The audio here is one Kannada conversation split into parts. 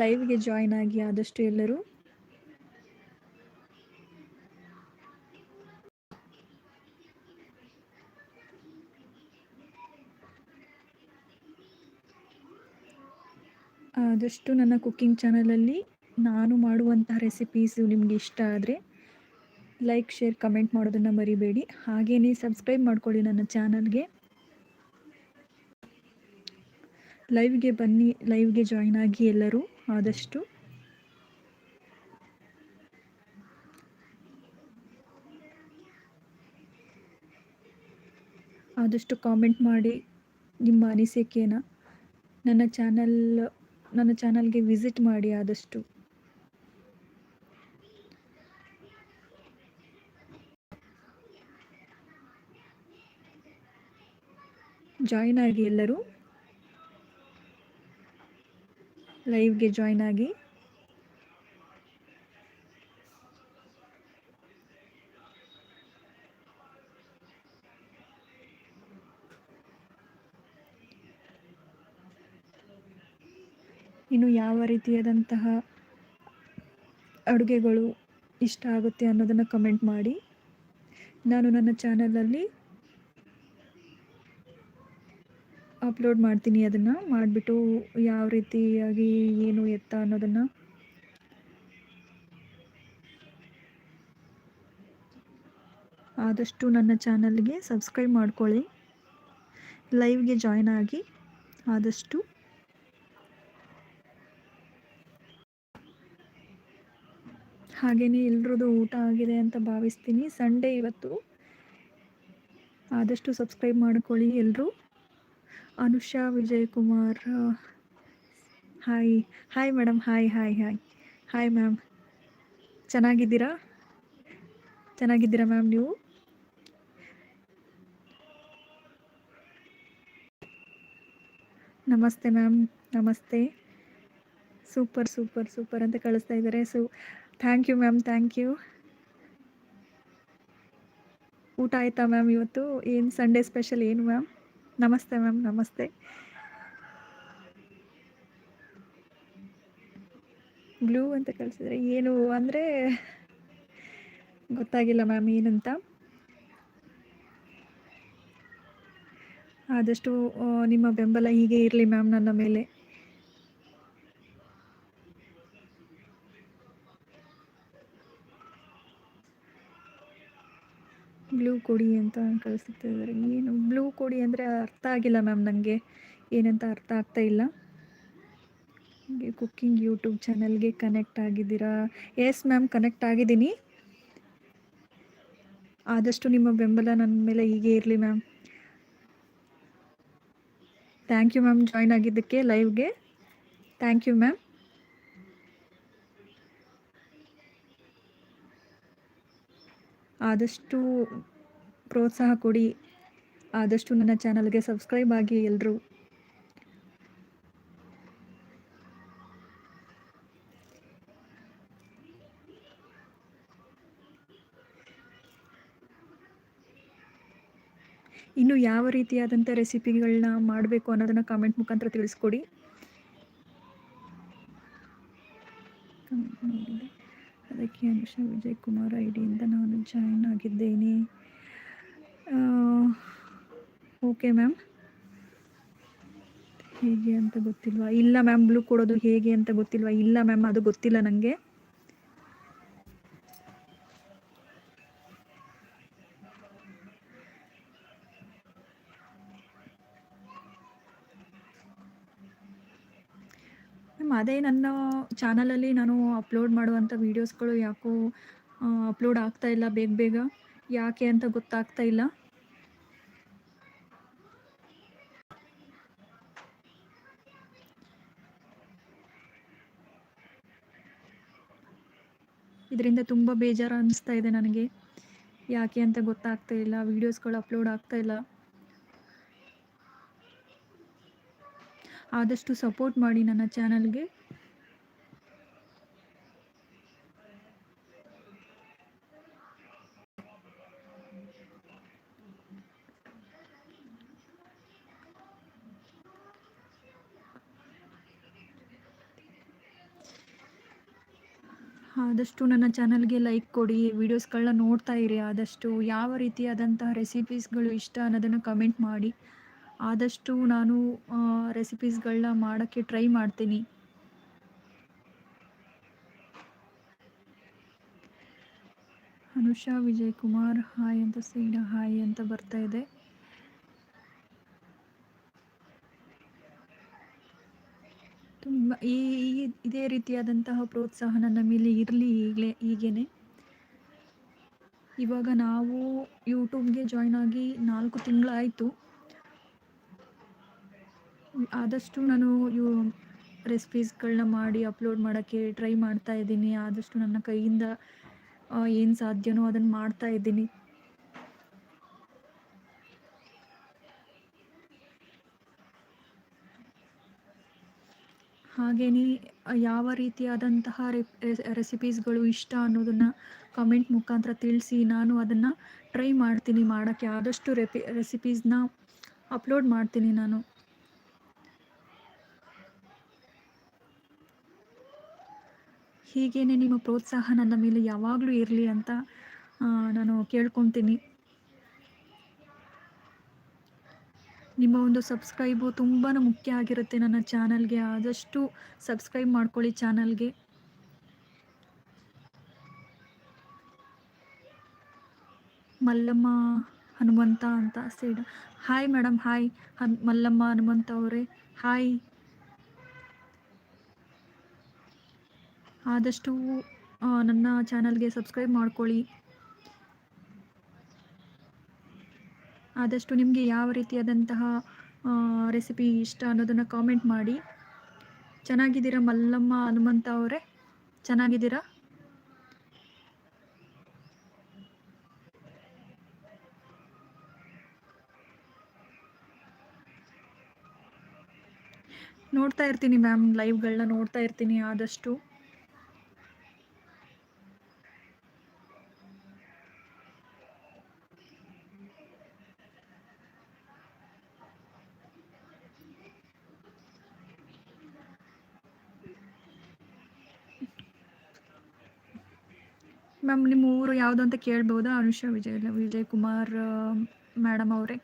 ಲೈವ್ಗೆ ಜಾಯ್ನ್ ಆಗಿ ಆದಷ್ಟು ಎಲ್ಲರೂ ಆದಷ್ಟು ನನ್ನ ಕುಕ್ಕಿಂಗ್ ಚಾನಲಲ್ಲಿ ನಾನು ಮಾಡುವಂತಹ ರೆಸಿಪೀಸು ನಿಮಗೆ ಇಷ್ಟ ಆದರೆ ಲೈಕ್, ಶೇರ್, ಕಮೆಂಟ್ ಮಾಡೋದನ್ನು ಮರಿಬೇಡಿ. ಹಾಗೆಯೇ ಸಬ್ಸ್ಕ್ರೈಬ್ ಮಾಡ್ಕೊಳ್ಳಿ ನನ್ನ ಚಾನಲ್ಗೆ. ಲೈವ್ಗೆ ಬನ್ನಿ ಲೈವ್ಗೆ ಜಾಯ್ನ್ ಆಗಿ ಎಲ್ಲರೂ ಆದಷ್ಟು. ಆದಷ್ಟು ಕಾಮೆಂಟ್ ಮಾಡಿ ನಿಮ್ಮ ಅನಿಸಿಕೆನ ನನ್ನ ಚಾನಲ್ ನನ್ನ ಚಾನಲ್ಗೆ ವಿಸಿಟ್ ಮಾಡಿ ಆದಷ್ಟು. ಜಾಯ್ನ್ ಆಗಿ ಎಲ್ಲರೂ ಲೈವ್ಗೆ ಜಾಯ್ನ್ ಆಗಿ. ಇನ್ನು ಯಾವ ರೀತಿಯಾದಂತಹ ಅಡುಗೆಗಳು ಇಷ್ಟ ಆಗುತ್ತೆ ಅನ್ನೋದನ್ನು ಕಮೆಂಟ್ ಮಾಡಿ. ನಾನು ನನ್ನ ಚಾನಲಲ್ಲಿ ಅಪ್ಲೋಡ್ ಮಾಡ್ತೀನಿ ಅದನ್ನು. ಮಾಡಿಬಿಟ್ಟು ಯಾವ ರೀತಿಯಾಗಿ ಏನು ಎತ್ತ ಅನ್ನೋದನ್ನು. ಆದಷ್ಟು ನನ್ನ ಚಾನಲ್ಗೆ ಸಬ್ಸ್ಕ್ರೈಬ್ ಮಾಡ್ಕೊಳ್ಳಿ. ಲೈವ್ಗೆ ಜಾಯ್ನ್ ಆಗಿ ಆದಷ್ಟು. ಹಾಗೆಯೇ ಎಲ್ರದ್ದು ಊಟ ಆಗಿದೆ ಅಂತ ಭಾವಿಸ್ತೀನಿ. ಸಂಡೇ ಇವತ್ತು. ಆದಷ್ಟು ಸಬ್ಸ್ಕ್ರೈಬ್ ಮಾಡ್ಕೊಳ್ಳಿ ಎಲ್ಲರೂ Anusha Vijay Kumar hi hi madam, hi hi hi. Hi ma'am. ಚೆನ್ನಾಗಿದ್ದೀರಾ? ಚೆನ್ನಾಗಿದ್ದೀರಾ ಮ್ಯಾಮ್ ನೀವು? ನಮಸ್ತೆ ಮ್ಯಾಮ್, ನಮಸ್ತೆ. ಸೂಪರ್ ಸೂಪರ್ ಸೂಪರ್ ಅಂತ ಕಳಿಸ್ತಾ ಇದ್ದಾರೆ. So, thank you ma'am, thank you. ಊಟ ಆಯಿತಾ ಮ್ಯಾಮ್ ಇವತ್ತು? ಏನು, ಸಂಡೇ ಸ್ಪೆಷಲ್ ಏನು ಮ್ಯಾಮ್? ನಮಸ್ತೆ ಮ್ಯಾಮ್, ನಮಸ್ತೆ. ಬ್ಲೂ ಅಂತ ಕಳಿಸಿದ್ರೆ ಏನು ಅಂದರೆ ಗೊತ್ತಾಗಿಲ್ಲ ಮ್ಯಾಮ್ ಏನಂತ. ಆದಷ್ಟು ನಿಮ್ಮ ಬೆಂಬಲ ಹೀಗೆ ಇರಲಿ ಮ್ಯಾಮ್ ನನ್ನ ಮೇಲೆ. ಬ್ಲೂ ಕೊಡಿ ಅಂತ ಕಳಿಸ್ತಿದ್ದಾರೆ ಏನು ಬ್ಲೂ ಕೊಡಿ ಅಂದರೆ ಅರ್ಥ ಆಗಿಲ್ಲ ಮ್ಯಾಮ್ ನನಗೆ ಏನಂತ ಅರ್ಥ ಆಗ್ತಾ ಇಲ್ಲ. ಕುಕ್ಕಿಂಗ್ ಯೂಟ್ಯೂಬ್ ಚಾನಲ್ಗೆ ಕನೆಕ್ಟ್ ಆಗಿದ್ದೀರಾ? ಎಸ್ ಮ್ಯಾಮ್, ಕನೆಕ್ಟ್ ಆಗಿದ್ದೀನಿ. ಆದಷ್ಟು ನಿಮ್ಮ ಬೆಂಬಲ ನನ್ನ ಮೇಲೆ ಹೀಗೆ ಇರಲಿ ma'am. Thank you ma'am join ಆಗಿದ್ದಕ್ಕೆ ಲೈವ್ಗೆ. Thank you ma'am. ಆದಷ್ಟು ಪ್ರೋತ್ಸಾಹ ಕೊಡಿ. ಆದಷ್ಟು ನನ್ನ ಚಾನಲ್ಗೆ ಸಬ್ಸ್ಕ್ರೈಬ್ ಆಗಿ ಎಲ್ಲರೂ ಇನ್ನು ಯಾವ ರೀತಿಯಾದಂಥ ರೆಸಿಪಿಗಳನ್ನ ಮಾಡಬೇಕು ಅನ್ನೋದನ್ನು ಕಾಮೆಂಟ್ ಮುಖಾಂತರ ತಿಳಿಸ್ಕೊಡಿ. ಅದಕ್ಕೆ ಅನುಷಾ ವಿಜಯ್ ಕುಮಾರ್ ಐ ಡಿಯಿಂದ ನಾನು ಜಾಯಿನ್ ಆಗಿದ್ದೇನೆ. ಓಕೆ ಮ್ಯಾಮ್ ಹೇಗೆ ಅಂತ ಗೊತ್ತಿಲ್ವಾ? ಇಲ್ಲ ಮ್ಯಾಮ್ ಬ್ಲೂ ಕೊಡೋದು ಹೇಗೆ ಅಂತ ಗೊತ್ತಿಲ್ವಾ? ಇಲ್ಲ ಮ್ಯಾಮ್ ಅದು ಗೊತ್ತಿಲ್ಲ ನನಗೆ ಅದೇ ನನ್ನ ಚಾನಲಲ್ಲಿ ನಾನು ಅಪ್ಲೋಡ್ ಮಾಡುವಂಥ ವೀಡಿಯೋಸ್ಗಳು ಯಾಕೋ ಅಪ್ಲೋಡ್ ಆಗ್ತಾ ಇಲ್ಲ ಬೇಗ ಬೇಗ. ಯಾಕೆ ಅಂತ ಗೊತ್ತಾಗ್ತಾ ಇಲ್ಲ. ಇದರಿಂದ ತುಂಬ ಬೇಜಾರು ಅನ್ನಿಸ್ತಾ ಇದೆ ನನಗೆ. ಯಾಕೆ ಅಂತ ಗೊತ್ತಾಗ್ತಾ ಇಲ್ಲ, ವೀಡಿಯೋಸ್ಗಳು ಅಪ್ಲೋಡ್ ಆಗ್ತಾ ಇಲ್ಲ. ಆದಷ್ಟು ಸಪೋರ್ಟ್ ಮಾಡಿ ನನ್ನ ಚಾನಲ್ಗೆ. ಆದಷ್ಟು ನನ್ನ ಚಾನಲ್ಗೆ ಲೈಕ್ ಕೊಡಿ, ವೀಡಿಯೋಸ್ಗಳನ್ನ ನೋಡ್ತಾ ಇರಿ. ಆದಷ್ಟು ಯಾವ ರೀತಿಯಾದಂತಹ ರೆಸಿಪೀಸ್ಗಳು ಇಷ್ಟ ಅನ್ನೋದನ್ನು ಕಮೆಂಟ್ ಮಾಡಿ. ಆದಷ್ಟು ನಾನು ರೆಸಿಪೀಸ್ಗಳನ್ನ ಮಾಡೋಕ್ಕೆ ಟ್ರೈ ಮಾಡ್ತೀನಿ. ಅನುಷಾ ವಿಜಯ್ ಕುಮಾರ್ ಹಾಯ್ ಅಂತ ಸೀಡ ಹಾಯ್ ಅಂತ ಬರ್ತಾ ಇದೆ. ತುಂಬ ಈ ಇದೇ ರೀತಿಯಾದಂತಹ ಪ್ರೋತ್ಸಾಹ ನನ್ನ ಮೇಲೆ ಇರಲಿ ಈಗಲೇ, ಈಗೇನೆ. ಇವಾಗ ನಾವು ಯೂಟ್ಯೂಬ್ಗೆ ಜಾಯ್ನ್ ಆಗಿ ನಾಲ್ಕು ತಿಂಗಳಾಯಿತು. ಆದಷ್ಟು ನಾನು ಯೂ ರೆಸಿಪೀಸ್ಗಳನ್ನ ಮಾಡಿ ಅಪ್ಲೋಡ್ ಮಾಡೋಕ್ಕೆ ಟ್ರೈ ಮಾಡ್ತಾ ಇದ್ದೀನಿ. ಆದಷ್ಟು ನನ್ನ ಕೈಯಿಂದ ಏನು ಸಾಧ್ಯನೋ ಅದನ್ನು ಮಾಡ್ತಾ ಇದ್ದೀನಿ. ಹಾಗೆಯೇ ಯಾವ ರೀತಿಯಾದಂತಹ ರೆಸಿಪೀಸ್ಗಳು ಇಷ್ಟ ಅನ್ನೋದನ್ನು ಕಮೆಂಟ್ ಮುಖಾಂತರ ತಿಳಿಸಿ ನಾನು ಅದನ್ನು ಟ್ರೈ ಮಾಡ್ತೀನಿ. ಮಾಡೋಕ್ಕೆ ಆದಷ್ಟು ರೆಪಿ ರೆಸಿಪೀಸ್ನ ಅಪ್ಲೋಡ್ ಮಾಡ್ತೀನಿ ನಾನು. ಹೀಗೇನೆ ನಿಮ್ಮ ಪ್ರೋತ್ಸಾಹ ನನ್ನ ಮೇಲೆ ಯಾವಾಗಲೂ ಇರಲಿ ಅಂತ ನಾನು ಕೇಳ್ಕೊತೀನಿ. ನಿಮ್ಮ ಒಂದು ಸಬ್ಸ್ಕ್ರೈಬು ತುಂಬಾ ಮುಖ್ಯ ಆಗಿರುತ್ತೆ ನನ್ನ ಚಾನಲ್ಗೆ. ಆದಷ್ಟು ಸಬ್ಸ್ಕ್ರೈಬ್ ಮಾಡ್ಕೊಳ್ಳಿ ಚಾನಲ್ಗೆ. ಮಲ್ಲಮ್ಮ ಹನುಮಂತ ಅಂತ ಸೈಡ್ ಹಾಯ್ ಮೇಡಮ್ ಹಾಯ್ ಹನ್, ಮಲ್ಲಮ್ಮ ಹನುಮಂತ ಅವರೇ. ಹಾಯ್ ಆದಷ್ಟು ನನ್ನ ಚಾನಲ್ಗೆ ಸಬ್ಸ್ಕ್ರೈಬ್ ಮಾಡ್ಕೊಳ್ಳಿ. ಆದಷ್ಟು ನಿಮಗೆ ಯಾವ ರೀತಿಯಾದಂತಹ ರೆಸಿಪಿ ಇಷ್ಟ ಅನ್ನೋದನ್ನು ಕಾಮೆಂಟ್ ಮಾಡಿ. ಚೆನ್ನಾಗಿದ್ದೀರಾ ಮಲ್ಲಮ್ಮ ಹನುಮಂತ ಅವರೇ? ಚೆನ್ನಾಗಿದ್ದೀರಾ? ನೋಡ್ತಾ ಇರ್ತೀನಿ ಮ್ಯಾಮ್ ಲೈವ್ಗಳನ್ನ ನೋಡ್ತಾ ಇರ್ತೀನಿ ಆದಷ್ಟು. ಮ್ಯಾಮ್ ನಿಮ್ಮ ಊರು ಯಾವುದು ಅಂತ ಕೇಳ್ಬೋದಾ? ಅನುಷಾ ವಿಜಯ್ ವಿಜಯ್ ಕುಮಾರ್ ಮೇಡಮ್ ಅವರೇ.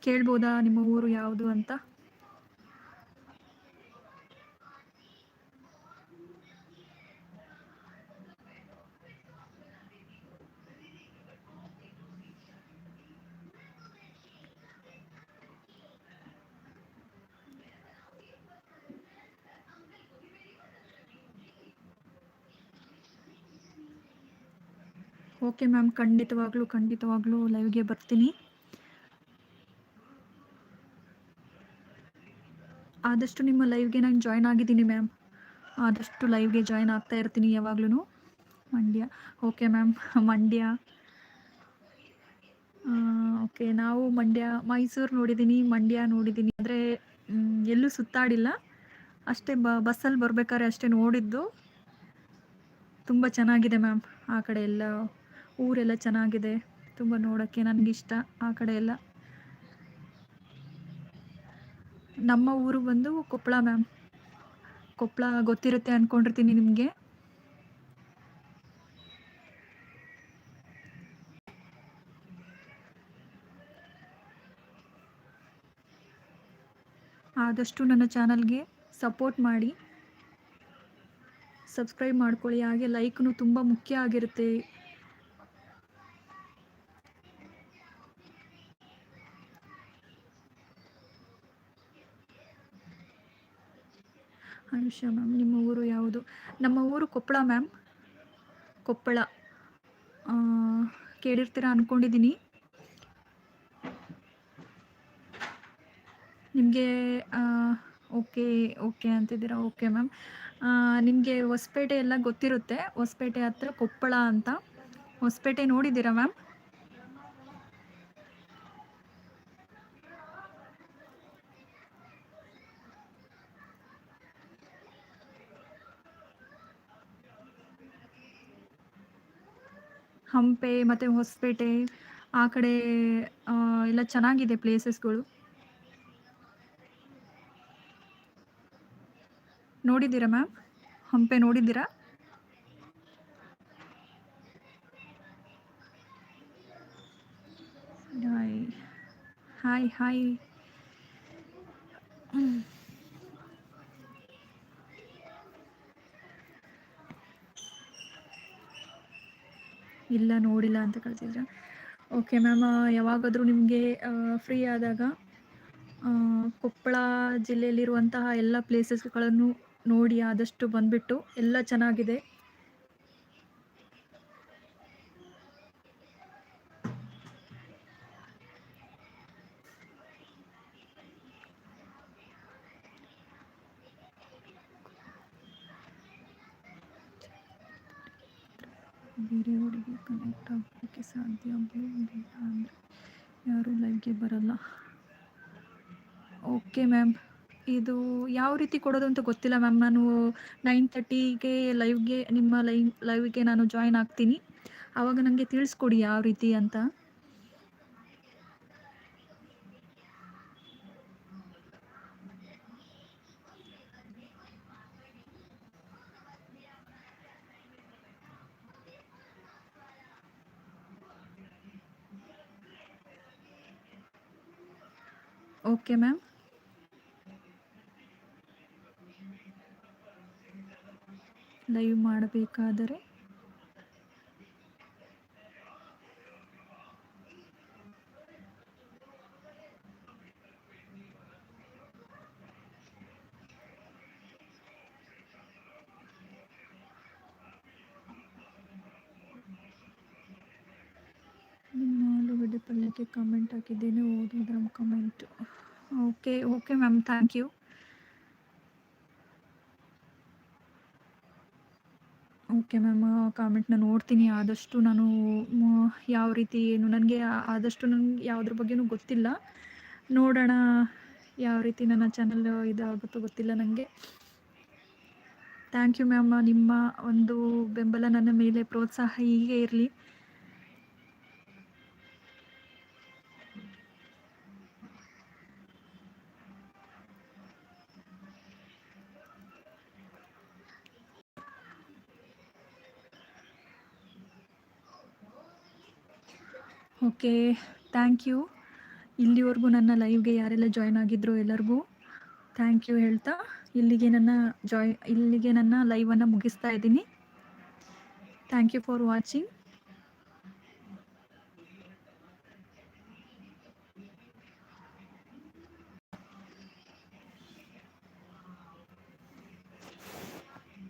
ಕೇಳ್ಬೋದಾ ನಿಮ್ಮ ಊರು ಯಾವುದು ಅಂತ? ಓಕೆ ಮ್ಯಾಮ್ ಖಂಡಿತವಾಗ್ಲೂ ಖಂಡಿತವಾಗ್ಲೂ ಲೈವ್ಗೆ ಬರ್ತೀನಿ. ಆದಷ್ಟು ನಿಮ್ಮ ಲೈವ್ಗೆ ನಾನು ಜಾಯ್ನ್ ಆಗಿದ್ದೀನಿ ಮ್ಯಾಮ್ ಆದಷ್ಟು ಲೈವ್ಗೆ ಜಾಯ್ನ್ ಆಗ್ತಾ ಇರ್ತೀನಿ ಯಾವಾಗ್ಲೂ Mandya. Okay ma'am Mandya. Okay ನಾವು ಮಂಡ್ಯ, ಮೈಸೂರು ನೋಡಿದ್ದೀನಿ, ಮಂಡ್ಯ ನೋಡಿದ್ದೀನಿ. ಅಂದರೆ ಎಲ್ಲೂ ಸುತ್ತಾಡಿಲ್ಲ. ಅಷ್ಟೇ ಬ, ಬಸ್ಸಲ್ಲಿ ಬರ್ಬೇಕಾದ್ರೆ ಅಷ್ಟೇ ನೋಡಿದ್ದು. ತುಂಬ ಚೆನ್ನಾಗಿದೆ ಮ್ಯಾಮ್ ಆ ಕಡೆ ಎಲ್ಲ ಊರೆಲ್ಲ ಚೆನ್ನಾಗಿದೆ. ತುಂಬ ನೋಡೋಕ್ಕೆ ನನಗಿಷ್ಟ ಆ ಕಡೆ ಎಲ್ಲ. ನಮ್ಮ ಊರು ಬಂದು ಕೊಪ್ಪಳ ಮ್ಯಾಮ್. ಕೊಪ್ಪಳ ಗೊತ್ತಿರುತ್ತೆ ಅಂದ್ಕೊಂಡಿರ್ತೀನಿ ನಿಮಗೆ. ಆದಷ್ಟು ನನ್ನ ಚಾನಲ್ಗೆ ಸಪೋರ್ಟ್ ಮಾಡಿ. ಸಬ್ಸ್ಕ್ರೈಬ್ ಮಾಡ್ಕೊಳ್ಳಿ. ಹಾಗೆ ಲೈಕ್ನು ತುಂಬ ಮುಖ್ಯ ಆಗಿರುತ್ತೆ. ಅನುಷಾ ಮ್ಯಾಮ್, ನಿಮ್ಮ ಊರು ಯಾವುದು? ನಮ್ಮ ಊರು ಕೊಪ್ಪಳ ಮ್ಯಾಮ್. ಕೊಪ್ಪಳ. ಕೇಳಿರ್ತೀರ ಅಂದ್ಕೊಂಡಿದ್ದೀನಿ ನಿಮಗೆ ಓಕೆ ಓಕೆ ಅಂತಿದ್ದೀರಾ? Okay ma'am. ನಿಮಗೆ ಹೊಸಪೇಟೆ ಎಲ್ಲ ಗೊತ್ತಿರುತ್ತೆ. ಹೊಸಪೇಟೆ ಹತ್ರ ಕೊಪ್ಪಳ ಅಂತ. ಹೊಸಪೇಟೆ ನೋಡಿದ್ದೀರಾ ಮ್ಯಾಮ್? ಹಂಪೆ ಮತ್ತು ಹೊಸಪೇಟೆ, ಆ ಕಡೆ ಎಲ್ಲ ಚೆನ್ನಾಗಿದೆ ಪ್ಲೇಸಸ್ಗಳು. ನೋಡಿದ್ದೀರಾ ಮ್ಯಾಮ್? ಹಂಪೆ ನೋಡಿದ್ದೀರಾ? ಹಾಯ್ ಹಾಯ್ ಹಾಯ್ ಇಲ್ಲ, ನೋಡಿಲ್ಲ ಅಂತ ಕಳಿಸಿದ್ರೆ. ಓಕೆ ಮ್ಯಾಮ್ ಯಾವಾಗಾದರೂ ನಿಮಗೆ ಫ್ರೀ ಆದಾಗ ಕೊಪ್ಪಳ ಜಿಲ್ಲೆಯಲ್ಲಿರುವಂತಹ ಎಲ್ಲ ಪ್ಲೇಸಸ್ಗಳನ್ನು ನೋಡಿ ಆದಷ್ಟು ಬಂದ್ಬಿಟ್ಟು ಎಲ್ಲ ಚೆನ್ನಾಗಿದೆ. ಬೇರೆಯವರಿಗೆ ಕನೆಕ್ಟ್ ಆಗೋದಕ್ಕೆ ಸಾಧ್ಯ ಇಲ್ಲ ಅಂದರೆ ಯಾರೂ ಲೈವ್ಗೆ ಬರಲ್ಲ. ಓಕೆ ಮ್ಯಾಮ್ ಇದು ಯಾವ ರೀತಿ ಕೊಡೋದು ಅಂತ ಗೊತ್ತಿಲ್ಲ ಮ್ಯಾಮ್ ನಾನು ನೈನ್ ತರ್ಟಿಗೆ ಲೈವ್ಗೆ ನಿಮ್ಮ ಲೈವ್ ಲೈವ್ಗೆ ನಾನು ಜಾಯ್ನ್ ಆಗ್ತೀನಿ. ಆವಾಗ ನನಗೆ ತಿಳಿಸ್ಕೊಡಿ ಯಾವ ರೀತಿ ಅಂತ. Okay ma'am. ಲೈವ್ ಮಾಡಬೇಕಾದರೆ ನಿಮ್ಮ ಪಲ್ಯಕ್ಕೆ ಕಮೆಂಟ್ ಹಾಕಿದ್ದೇನೆ ನಮ್ಮ comment okay okay ma'am thank you okay ma'am ಕಾಮೆಂಟ್ನ ನೋಡ್ತೀನಿ. ಆದಷ್ಟು ನಾನು ಯಾವ ರೀತಿ ಏನು, ನನಗೆ ಆದಷ್ಟು ನನಗೆ ಯಾವುದ್ರ ಬಗ್ಗೆನೂ ಗೊತ್ತಿಲ್ಲ. ನೋಡೋಣ ಯಾವ ರೀತಿ ನನ್ನ ಚಾನಲ್ ಇದಾಗುತ್ತೋ ಗೊತ್ತಿಲ್ಲ ನನಗೆ ಥ್ಯಾಂಕ್ ಯು ಮ್ಯಾಮ್ ನಿಮ್ಮ ಒಂದು ಬೆಂಬಲ ನನ್ನ ಮೇಲೆ ಪ್ರೋತ್ಸಾಹ ಹೀಗೆ ಇರಲಿ. Okay, thank you. ಇಲ್ಲಿವರೆಗೂ ನನ್ನ ಲೈವ್ಗೆ ಯಾರೆಲ್ಲ ಜಾಯ್ನ್ ಆಗಿದ್ರು ಎಲ್ಲರಿಗೂ ಥ್ಯಾಂಕ್ ಯು ಹೇಳ್ತಾ, ಇಲ್ಲಿಗೆ ನನ್ನ ಜಾಯ್, ಇಲ್ಲಿಗೆ ನನ್ನ ಲೈವನ್ನು ಮುಗಿಸ್ತಾ ಇದ್ದೀನಿ. Thank you for watching.